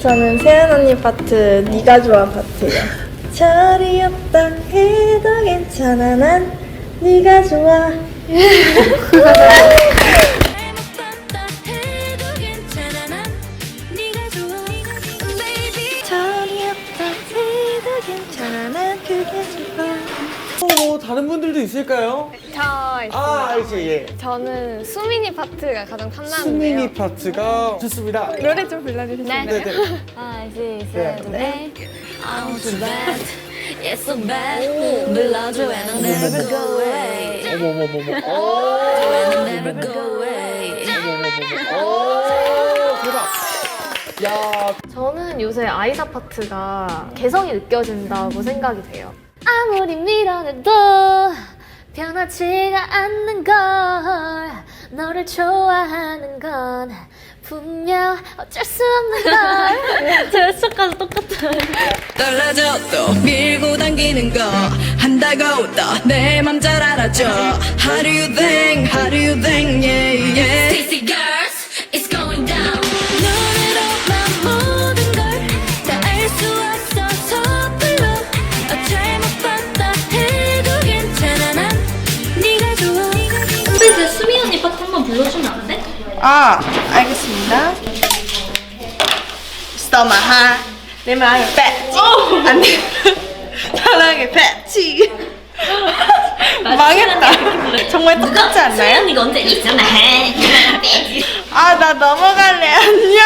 저는 세연 언니 파트 네가 좋아한 파트예요. 철이 없다 해도 괜찮아 난 네가 좋아. 철이 없다 해도 괜찮아 난 그게 좋아. 어, 다른 분들도 있을까요? 저 아, 알지, 예. 저는 수민이 파트가 가장 탐나는데요. 수민이 파트가 좋습니다. 노래 좀 불러주실까요? 네, 네. Five, six, 네. eight. I'm so bad, it's so bad. 불러줘 and I'll never go away. 어머, 어머, 어머, 어머. And I'll never go away. 오, 대박. 야, 저는 요새 아이사 파트가 개성이 느껴진다고 생각이 돼요. 아무리 밀어내도 변하지가 않는 걸 너를 좋아하는 건 분명 어쩔 수 없는 걸. 제스처까지 똑같아요. 떨어져도 밀고 당기는 거 한다고 또 내맘 잘 알아줘. How do you think, how do you think, yeah 아 알겠습니다. My heart 내 마음을 뺐지 안 돼. 사랑에 뺐지. 망했다. 정말 똑같지 않나요? 언니가 언제 있잖아. 아 나 넘어갈래. 안녕.